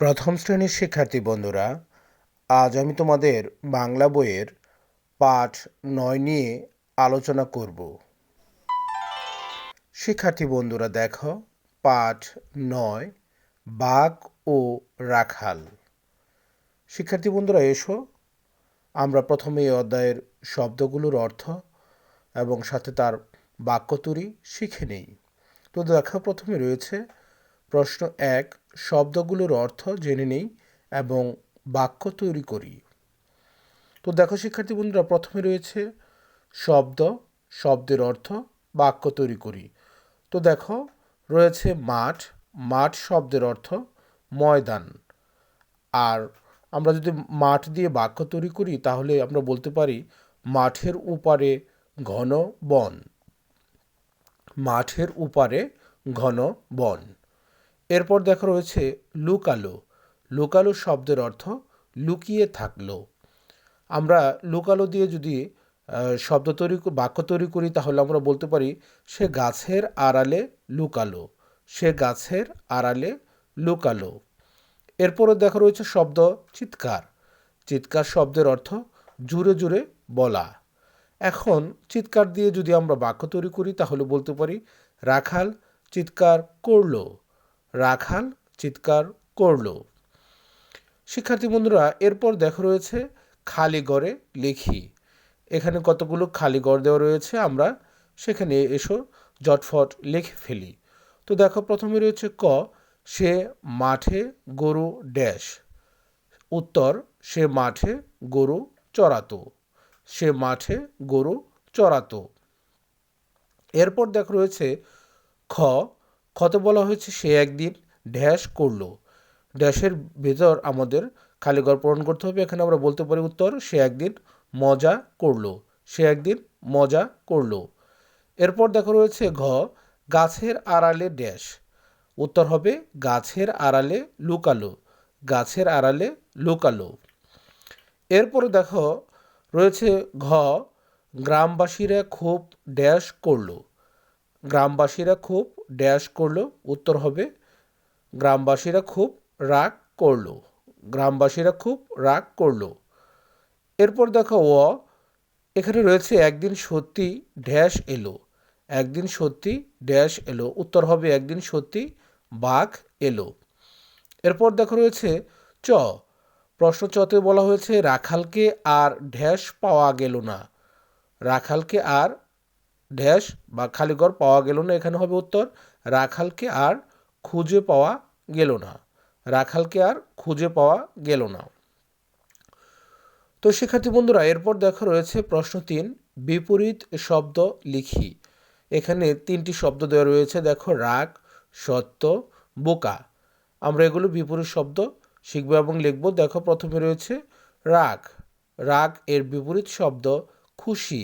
প্রথম শ্রেণির শিক্ষার্থী বন্ধুরা, আজ আমি তোমাদের বাংলা বইয়ের পাঠ নয় নিয়ে আলোচনা করব। শিক্ষার্থী বন্ধুরা, দেখো, পাঠ নয় বাঘ ও রাখাল। শিক্ষার্থী বন্ধুরা, এসো, আমরা প্রথমে এই অধ্যায়ের শব্দগুলোর অর্থ এবং সাথে তার বাক্য তৈরি শিখে নেই। তো দেখো, প্রথমে রয়েছে প্রশ্ন এক শব্দগুলোর অর্থ জেনে নেই এবং বাক্য তৈরি করি। তো দেখো শিক্ষার্থী বন্ধুরা, প্রথমে রয়েছে শব্দ, শব্দের অর্থ, বাক্য তৈরি করি। তো দেখো, রয়েছে মাঠ মাঠ শব্দের অর্থ ময়দান। আর আমরা যদি মাঠ দিয়ে বাক্য তৈরি করি, তাহলে আমরা বলতে পারি মাঠের উপারে ঘন বন। মাঠের উপারে ঘন বন। এরপর দেখা রয়েছে লুকালো। লুকালো শব্দের অর্থ লুকিয়ে থাকল। আমরা লুকালো দিয়ে যদি শব্দ তৈরি বাক্য তৈরি করি, তাহলে আমরা বলতে পারি, সে গাছের আড়ালে লুকালো, সে গাছের আড়ালে লুকালো। এরপরে দেখা রয়েছে শব্দ চিৎকার। চিৎকার শব্দের অর্থ জুড়ে জুড়ে বলা। এখন চিৎকার দিয়ে যদি আমরা বাক্য তৈরি করি, তাহলে বলতে পারি, রাখাল চিৎকার করল। রাখাল চিৎকার করল। শিক্ষার্থী বন্ধুরা, এরপর দেখা রয়েছে খালি ঘরে লিখি। এখানে কতগুলো খালি ঘর দেওয়া রয়েছে? আমরা সেখানে এসো, জটফট লিখে ফেলি। তো দেখো, প্রথমে রয়েছে ক, সে মাঠে গরু ড্যাশ। উত্তর, সে মাঠে গরু চড়াতো। সে মাঠে গরু চড়াতো। এরপর দেখ রয়েছে খ ক্ষত বলা হয়েছে? সে একদিন ড্যাশ করল। ড্যাশের ভেতর আমাদের খালি ঘর পূরণ করতে হবে। এখানে আমরা বলতে পারি উত্তর, সে একদিন মজা করল। সে একদিন মজা করল। এরপর দেখো রয়েছে ঘ, গাছের আড়ালে ড্যাশ উত্তর হবে, গাছের আড়ালে লুকালো। গাছের আড়ালে লুকালো। এরপরে দেখো, রয়েছে ঘ, গ্রামবাসীরা খুব ড্যাশ করল। গ্রামবাসীরা খুব ড্যাশ করল, উত্তর হবে, গ্রামবাসীরা খুব রাগ করল, গ্রামবাসীরা খুব রাগ করল। এরপর দেখো ও, এখানে রয়েছে একদিন সত্যি ড্যাশ এলো, একদিন সত্যি ড্যাশ এলো, উত্তর হবে একদিন সত্যি বাঘ এলো। এরপর দেখো রয়েছে চ, প্রশ্ন চতে বলা হয়েছে, রাখালকে আর ড্যাশ পাওয়া গেল না, রাখালকে আর ড্যাশ বা খালিঘর পাওয়া গেল না, এখানে হবে উত্তর। রাখালকে আর খুঁজে পাওয়া গেল না। রাখালকে আর খুঁজে পাওয়া গেল না। তো শিক্ষার্থী বন্ধুরা, এরপর দেখা রয়েছে প্রশ্ন তিন, বিপরীত শব্দ লিখি। এখানে তিনটি শব্দ দেওয়া রয়েছে, দেখো রাগ, সত্য, বোকা। আমরা এগুলো বিপরীত শব্দ শিখব এবং লিখব। দেখো প্রথমে রয়েছে রাগ। রাগ এর বিপরীত শব্দ খুশি।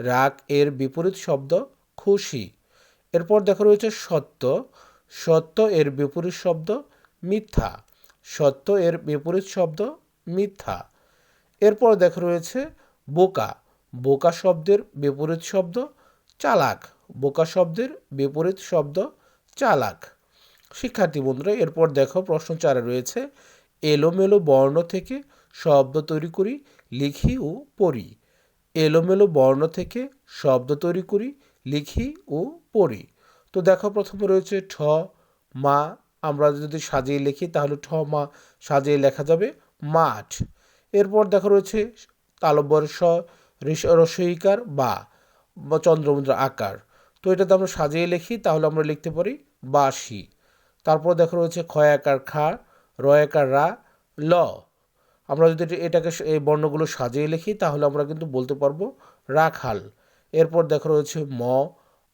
রাগ এর বিপরীত শব্দ খুশি। এরপর দেখা রয়েছে সত্য। সত্য এর বিপরীত শব্দ মিথ্যা। সত্য এর বিপরীত শব্দ মিথ্যা। এরপর দেখা রয়েছে বোকা। বোকা শব্দের বিপরীত শব্দ চালাক। বোকা শব্দের বিপরীত শব্দ চালাক। শিক্ষার্থী বন্ধুরা, এরপর দেখো প্রশ্ন চারে রয়েছে, এলোমেলো বর্ণ থেকে শব্দ তৈরি করি, লিখি ও পড়ি। এলোমেলো বর্ণ থেকে শব্দ তৈরি করি, লিখি ও পড়ি। তো দেখো প্রথমে রয়েছে ঠ, মা, আমরা যদি সাজিয়ে লিখি তাহলে ঠ, মা সাজিয়ে লেখা যাবে মাঠ। এরপর দেখো রয়েছে তালবর্ষ রসইকার, বা চন্দ্রমুদ্রা আকার। তো এটাতে আমরা সাজিয়ে লিখি তাহলে আমরা লিখতে পারি বাসি তারপর দেখো রয়েছে ক্ষয় আকার খা রয় আকার রা, ল। আমরা যদি এটাকে এই বর্ণগুলো সাজিয়ে লিখি, তাহলে আমরা কিন্তু বলতে পারব রাখাল। এরপর দেখা রয়েছে ম,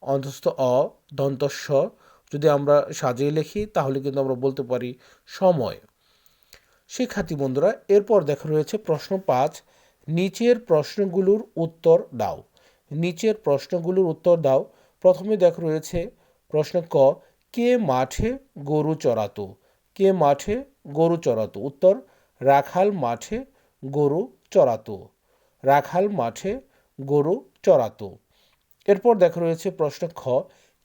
অন্তস্থ অ, দন্তস্ব। যদি আমরা সাজিয়ে লিখি, তাহলে কিন্তু আমরা বলতে পারি সময়। শিক্ষার্থী বন্ধুরা, এরপর দেখা রয়েছে প্রশ্ন পাঁচ, নিচের প্রশ্নগুলোর উত্তর দাও। নিচের প্রশ্নগুলোর উত্তর দাও। প্রথমে দেখা রয়েছে প্রশ্ন ক, কে মাঠে গরু চড়াতো? কে মাঠে গরু চড়াতো? উত্তর রাখাল মাঠে গরু চড়াতো। রাখাল মাঠে গরু চড়াতো। এরপর দেখা রয়েছে প্রশ্ন খ,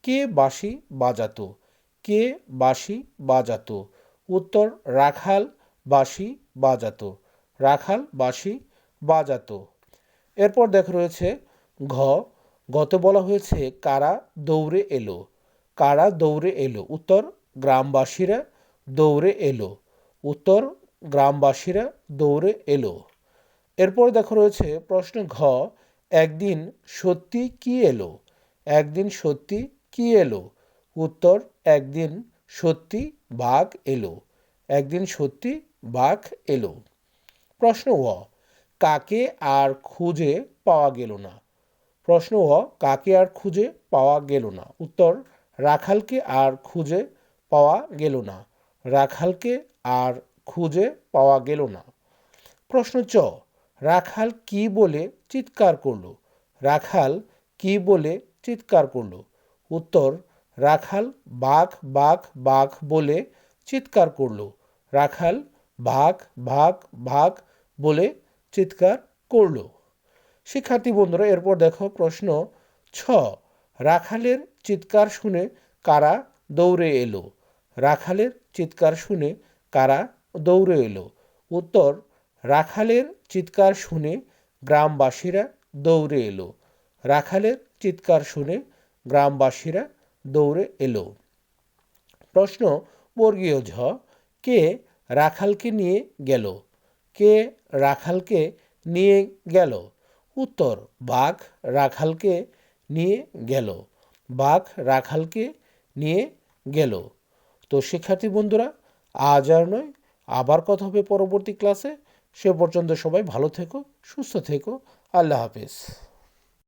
কে বাঁশি বাজাতো? কে বাঁশি বাজাতো? উত্তর, রাখাল বাঁশি বাজাতো। রাখাল বাঁশি বাজাতো। এরপর দেখা রয়েছে ঘ, গত বলা হয়েছে কারা দৌড়ে এলো? কারা দৌড়ে এলো? উত্তর, গ্রামবাসীরা দৌড়ে এলো। উত্তর গ্রামবাসীরা দৌড়ে এলো। এরপর দেখো রয়েছে প্রশ্ন ঘ, একদিন সত্যি কি এলো? একদিন সত্যি কি এলো? উত্তর, একদিন সত্যি বাঘ এলো। একদিন সত্যি বাঘ এলো। প্রশ্ন ও কাকে আর খুঁজে পাওয়া গেল না? প্রশ্ন ও কাকে আর খুঁজে পাওয়া গেল না? উত্তর, রাখালকে আর খুঁজে পাওয়া গেল না। রাখালকে আর খুঁজে পাওয়া গেল না। প্রশ্ন চ, রাখাল কি বলে চিৎকার করল? রাখাল কি বলে চিৎকার করল? উত্তর, রাখাল বাঘ বাঘ বাঘ বলে চিৎকার করল। রাখাল ভাগ ভাগ ভাগ বলে চিৎকার করল। শিক্ষার্থী বন্ধুরা, এরপর দেখো প্রশ্ন ছ, রাখালের চিৎকার শুনে কারা দৌড়ে এলো? রাখালের চিৎকার শুনে কারা দৌড়ে এলো। উত্তর, রাখালের চিৎকার শুনে গ্রামবাসীরা দৌড়ে এলো। রাখালের চিৎকার শুনে গ্রামবাসীরা দৌড়ে এলো। প্রশ্ন, বর্গীয় ঝ, কে রাখালকে নিয়ে গেল? কে রাখালকে নিয়ে গেল? উত্তর, বাঘ রাখালকে নিয়ে গেল। বাঘ রাখালকে নিয়ে গেল। তো শিক্ষার্থী বন্ধুরা, আজ আর নয়। আবার কথা হবে পরবর্তী ক্লাসে সে পর্যন্ত সবাই ভালো থেকো সুস্থ থেকো। আল্লাহ হাফেজ।